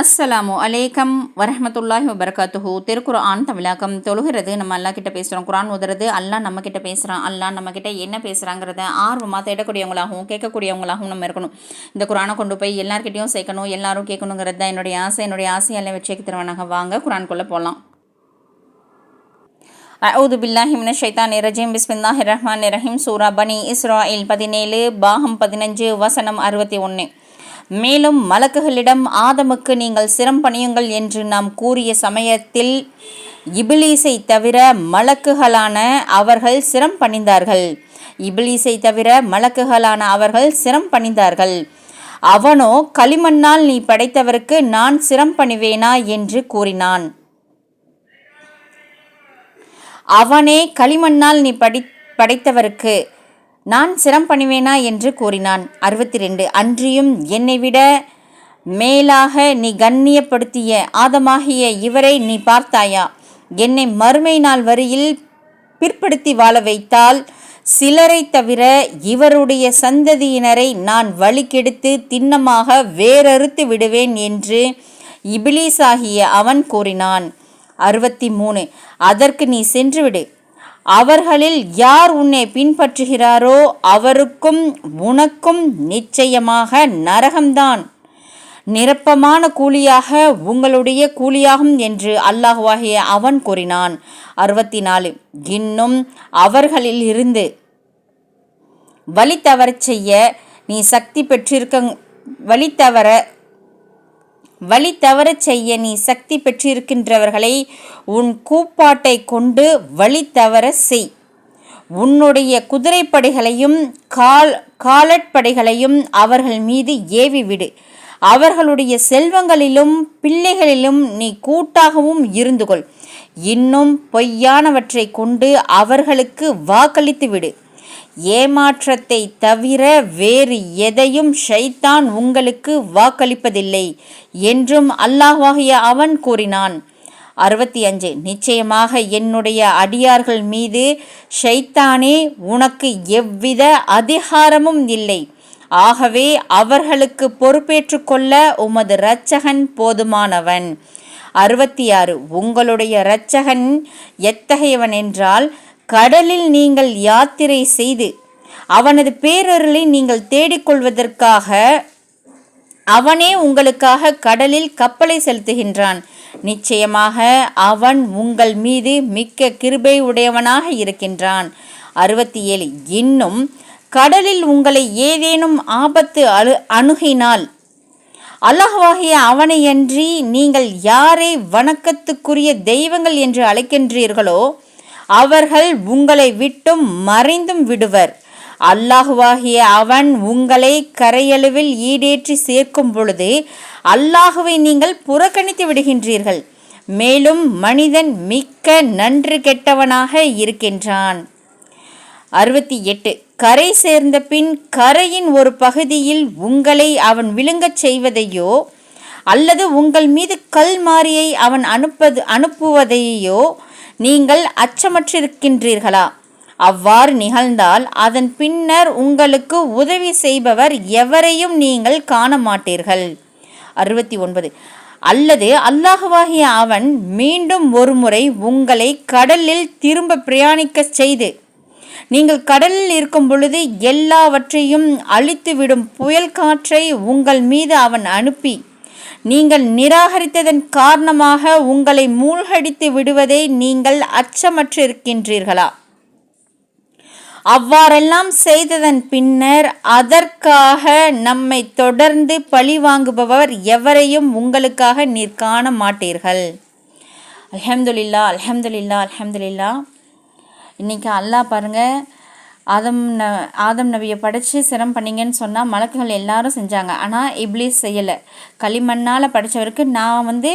அஸ்ஸலாமு அலைக்கம் வரமத்துல்லாஹி வபர்காத்துஹு. திருக்குர்ஆன் தமிழாக்கம் தொழுகிறது. நம்ம அல்லா கிட்ட பேசுகிறோம் குரான் உதறது அல்லா நம்ம கிட்ட பேசுகிறான் அல்லா நம்ம கிட்ட என்ன பேசுகிறாங்கிறத ஆர்வமாக தேடக்கூடியவங்களாகவும் கேட்கக்கூடியவங்களாகவும் நம்ம இருக்கணும். இந்த குரானை கொண்டு போய் எல்லார்கிட்டையும் சேர்க்கணும். எல்லாரும் கேட்கணுங்கிறது தான் என்னுடைய ஆசை. என்னுடைய ஆசையெல்லாம் வச்சு திருவனாக. வாங்க குரான்குள்ளே போகலாம் அவுது பில்லாஹி மின ஷைத்தான் ரஜீம். பிஸ்மில்லாஹி ரஹ்மான் ரஹீம். சூரா பனி இஸ்ராயில் பதினேழு பாகம் பதினஞ்சு வசனம் அறுபத்தி ஒன்று மேலும் மலக்குகளிடம் ஆதமுக்கு நீங்கள் சிரம் பணியுங்கள் என்று நாம் கூறிய சமயத்தில் இபிலீஸை தவிர மலக்குகளான அவர்கள் சிரம் பணிந்தார்கள். இபிலீஸை தவிர மலக்குகளான அவர்கள் சிரம் பணிந்தார்கள். அவனோ களிமண்ணால் நீ படைத்தவருக்கு நான் சிரம் பணிவேனா என்று கூறினான். அவனே களிமண்ணால் நீ படி படைத்தவருக்கு நான் சிரம் பண்ணுவேனா என்று கூறினான். அறுபத்தி ரெண்டு அன்றியும் என்னை விட மேலாக நீ கண்ணியப்படுத்திய ஆதமாகிய இவரை நீ பார்த்தாயா? என்னை மறுமை நாள் வரியில் பிற்படுத்தி வாழ வைத்தால் சிலரை தவிர இவருடைய சந்ததியினரை நான் வழி கெடுத்து திண்ணமாக வேறறுத்து விடுவேன் என்று இபிலிஸாகிய அவன் கூறினான். அறுபத்தி மூணு அதற்கு நீ சென்றுவிடு அவர்களில் யார் உன்னை பின்பற்றுகிறாரோ அவருக்கும் உனக்கும் நிச்சயமாக நரகம்தான். நிரப்பமான கூலியாக உங்களுடைய கூலியாகும் என்று அல்லாஹுவாகிய அவன் கூறினான். அறுபத்தி நாலு இன்னும் அவர்களில் இருந்து வழி தவறச் செய்ய நீ சக்தி பெற்றிருக்க வழி தவற வழி தவறச் செய்ய நீ சக்தி பெற்றிருக்கின்றவர்களை உன் கூப்பாட்டை கொண்டு வழி தவற செய். உன்னுடைய குதிரைப்படைகளையும் கால் காலட்படைகளையும் அவர்கள் மீது ஏவி விடு. அவர்களுடைய செல்வங்களிலும் பிள்ளைகளிலும் நீ கூட்டாகவும் இருந்து கொள் இன்னும் பொய்யானவற்றை கொண்டு அவர்களுக்கு வாக்களித்து விடு. ஏமாற்றத்தை தவிர வேறு எதையும் ஷைத்தான் உங்களுக்கு வாக்களிப்பதில்லை என்றும் அல்லாஹாகிய அவன் கூறினான். அறுபத்தி அஞ்சு நிச்சயமாக என்னுடைய அடியார்கள் மீது ஷைத்தானே உனக்கு எவ்வித அதிகாரமும் இல்லை. ஆகவே அவர்களுக்கு பொறுப்பேற்று கொள்ள உமது இரட்சகன் போதுமானவன். அறுபத்தி ஆறு உங்களுடைய இரட்சகன் எத்தகையவன் என்றால் கடலில் நீங்கள் யாத்திரை செய்து அவனது பேரருளை நீங்கள் தேடிக்கொள்வதற்காக அவனே உங்களுக்காக கடலில் கப்பலை செலுத்துகின்றான். நிச்சயமாக அவன் உங்கள் மீது மிக்க கிருபை உடையவனாக இருக்கின்றான். அறுபத்தி ஏழு இன்னும் கடலில் உங்களை ஏதேனும் ஆபத்து அழு அணுகினால் அல்லாஹ்வாகிய அவனையன்றி நீங்கள் யாரை வணக்கத்துக்குரிய தெய்வங்கள் என்று அழைக்கின்றீர்களோ அவர்கள் உங்களை விட்டும் மறைந்தும் விடுவர். அல்லாஹுவாகிய அவன் உங்களை கரையளவில் ஈடேற்றி சேர்க்கும் பொழுது அல்லாஹுவை நீங்கள் புறக்கணித்து விடுகின்றீர்கள். மேலும் மனிதன் மிக்க நன்று கெட்டவனாக இருக்கின்றான். அறுபத்தி எட்டு. கரை சேர்ந்த பின் கரையின் ஒரு பகுதியில் உங்களை அவன் விழுங்கச் செய்வதையோ அல்லது உங்கள் மீது கல் மாறியை அவன் அனுப்பது அனுப்புவதையோ நீங்கள் அச்சமற்றிருக்கின்றீர்களா? அவ்வாறு நிகழ்ந்தால் அதன் பின்னர் உங்களுக்கு உதவி செய்பவர் எவரையும் நீங்கள் காண மாட்டீர்கள் அறுபத்தி ஒன்பது அல்லது அல்லாஹுவாகிய அவன் மீண்டும் ஒருமுறை உங்களை கடலில் திரும்ப பிரயாணிக்க செய்து நீங்கள் கடலில் இருக்கும் பொழுது எல்லாவற்றையும் அழித்துவிடும் புயல் காற்றை உங்கள் மீது அவன் அனுப்பி நீங்கள் நிராகரித்ததன் காரணமாக உங்களை மூழ்கடித்து விடுவதை நீங்கள் அச்சமற்றிருக்கின்றீர்களா? அவ்வாறெல்லாம் செய்ததன் பின்னர் அதற்காக நம்மை தொடர்ந்து பழி வாங்குபவர் எவரையும் உங்களுக்காக நீர் காண மாட்டீர்கள். அலமதுல்லா அலமதுல்லா அலமதுல்லா இன்றைக்கி அல்லாஹ் பாருங்கள் ஆதம் ந ஆதம் நபியை படைத்து சிரம் பண்ணிங்கன்னு சொன்னால் மலக்குகள் எல்லாரும் செஞ்சாங்க. ஆனால் இப்ளீஸ் செய்யலை. களிமண்ணால் படித்தவருக்கு நான் வந்து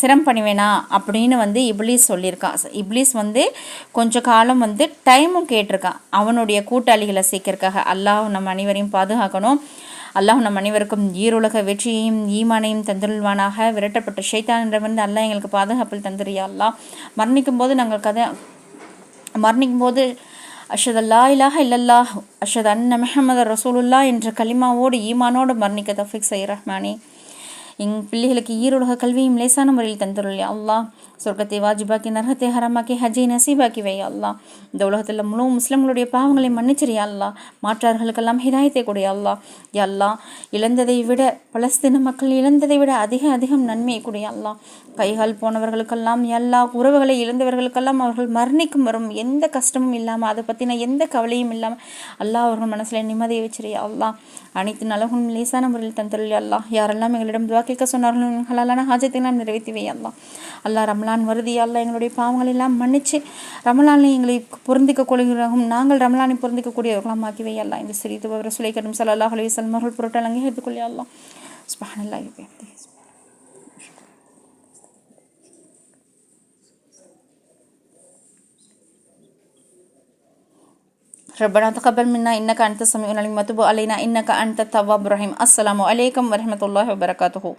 சிரம் பண்ணுவேனா அப்படின்னு வந்து இப்ளீஸ் சொல்லியிருக்கான் இப்ளீஸ் வந்து கொஞ்ச காலம் வந்து டைமும் கேட்டிருக்கான் அவனுடைய கூட்டாளிகளை சீக்கிரக்காக அல்லாஹ் நம்ம அனைவரையும் பாதுகாக்கணும். அல்லாஹ் நம் அனைவருக்கும் ஈருலக வெற்றியையும் ஈமானையும் தந்துள்வானாக. விரட்டப்பட்ட ஷைத்தானிடமிருந்து அல்லாஹ் எங்களுக்கு பாதுகாப்பில் தந்துரியா அல்லாஹ் மரணிக்கும் போது நாங்கள் கதை மரணிக்கும் போது அஷத் அல்லா இலாஹ இல்லல்லா அஷத் அன் மெஹமது ரசூலுல்லா என்ற கலிமாவோடு ஈமானோடு மரணிக்க தஃபிக் சை ரஹ்மானி. எங் பிள்ளைகளுக்கு ஈரோலக கல்வியும் லேசான முறையில் தந்துருள்ளே அல்லாஹ். சொர்க்கத்தை வாஜிபாக்கி நரகத்தை ஹரமாக்கி ஹஜ்ஜை நசீபாக்கி வை அல்லா இந்த உலகத்தில் முழு முஸ்லிம்களுடைய பாவங்களை மன்னிச்சிரியா அல்லா மாற்றார்களுக்கெல்லாம் ஹிதாயத்தை கொடு அல்லா அல்லா இழந்ததை விட பலஸ்தீன மக்கள் இழந்ததை விட அதிக அதிகம் நன்மையை கொடு அல்லா கைகால் போனவர்களுக்கெல்லாம் எல்லா உறவுகளை இழந்தவர்களுக்கெல்லாம் அவர்கள் மரணிக்கும் வரும். எந்த கஷ்டமும் இல்லாமல் அதை பற்றின எந்த கவலையும் இல்லாமல் அல்லா அவர்கள் மனசில் நிம்மதியை வச்சிரியா அல்லா அனைத்து நலகும் லேசான முறையில் தந்தருள் அல்லா யாரெல்லாம் எங்களிடம் துவா கேட்க சொன்னார்கள் ஹலாலான ஹாஜத்தை நாம் நிறைவேற்றி வை அல்லா அல்லா ரமலான் வருதி அல்லா எங்களுடைய பாவங்கள் எல்லாம் மன்னிச்சு ரமலானை எங்களை பொருந்திக்க கொள்கிறோம் நாங்கள் ரமலானை பொருந்திக்கக்கூடியவர்களாம் ஆக்கிவை அல்லா இந்த சிறிது ரசுலை கரும் சல்லாஹ் அலி சல்மர்கள் பொருட்கள் அங்கே எடுத்துக்கொள்ளி அல்லா சுபஹானல்லாஹி ربنا تقبل منا إنك أنت السميع العليم وتب علينا إنك أنت التواب الرحيم السلام عليكم ورحمة الله وبركاته